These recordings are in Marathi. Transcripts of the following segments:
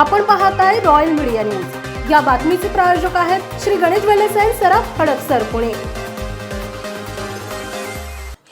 आपण पाहत आहे रॉयल मीडिया न्यूज या बातमीचे प्रायोजक आहेत श्री गणेश वेलेसाई सराफ हडपसर पुणे.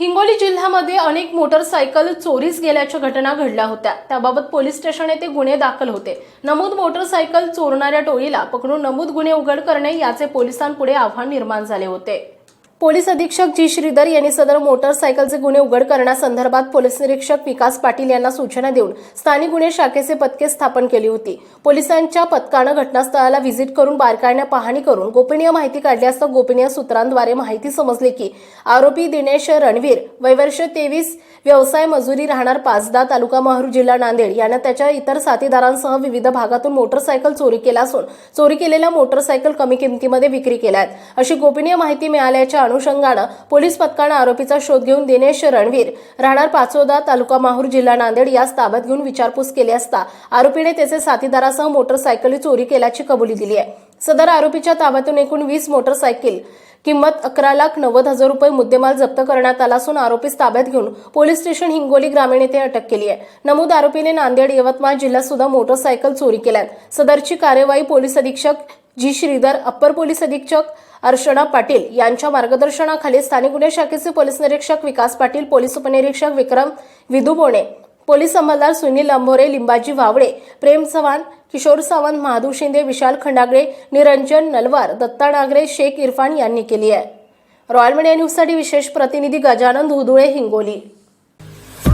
हिंगोली जिल्ह्यामध्ये अनेक मोटरसायकल चोरीस गेल्याच्या घटना घडल्या होत्या. त्याबाबत पोलीस स्टेशन येथे गुन्हे दाखल होते. नमूद मोटरसायकल चोरणाऱ्या टोळीला पकडून नमूद गुन्हे उघड करणे याचे पोलिसांपुढे आव्हान निर्माण झाले होते. पोलीस अधीक्षक जी. श्रीधर यांनी सदर मोटरसायकलचे गुन्हे उघड करण्यासंदर्भात पोलीस निरीक्षक विकास पाटील यांना सूचना देऊन स्थानिक गुन्हे शाखेचे पथके स्थापन केली होती. पोलिसांच्या पथकानं घटनास्थळाला व्हिजिट करून बारकाईने पाहणी करून गोपनीय माहिती काढली असता गोपनीय सूत्रांद्वारे माहिती समजली की आरोपी दिनेश रणवीर वैवर्ष तेवीस व्यवसाय मजुरी राहणार पाचदा तालुका महारूर जिल्हा नांदेड यानं त्याच्या इतर साथीदारांसह विविध भागातून मोटरसायकल चोरी केला असून चोरी केलेल्या मोटरसायकल कमी किमतीमध्ये विक्री केल्या आहेत. अशी गोपनीय माहिती मिळाल्याच्या अनुषंगानं पोलीस पथकानं आरोपीचा शोध घेऊन दिनेश रणवीर राहणार पाचोदा तालुका माहूर जिल्हा नांदेड यास ताब्यात घेऊन विचारपूस केली असता आरोपीने त्याचे साथीदारासह मोटरसायकली चोरी केल्याची कबुली दिली आहे. सदर आरोपीच्या ताब्यातून एकूण वीस मोटरसायकल किंमत अकरा लाख नव्वद हजार रुपये मुद्देमाल जप्त करण्यात आला असून आरोपीस ताब्यात घेऊन पोलीस स्टेशन हिंगोली ग्रामीण येथे अटक केली आहे. नमूद आरोपीने नांदेड यवतमाळ जिल्ह्यात सुद्धा मोटरसायकल चोरी केल्यात. सदरची कार्यवाही पोलीस अधीक्षक जी श्रीधर अप्पर पोलीस अधीक्षक अर्चना पाटील यांच्या मार्गदर्शनाखाली स्थानिक गुन्हे शाखेचे पोलीस निरीक्षक विकास पाटील पोलीस उपनिरीक्षक विक्रम विदुबोणे पोलीस अंमलदार सुनील अंभोरे लिंबाजी वावळे प्रेम चव्हाण किशोर सावंत महादू शिंदे विशाल खंडागळे निरंजन नलवार दत्ता डागरे शेख इरफान यांनी केली आहे. रॉयल मीडिया न्यूजसाठी विशेष प्रतिनिधी गजानन धुदुळे हिंगोली.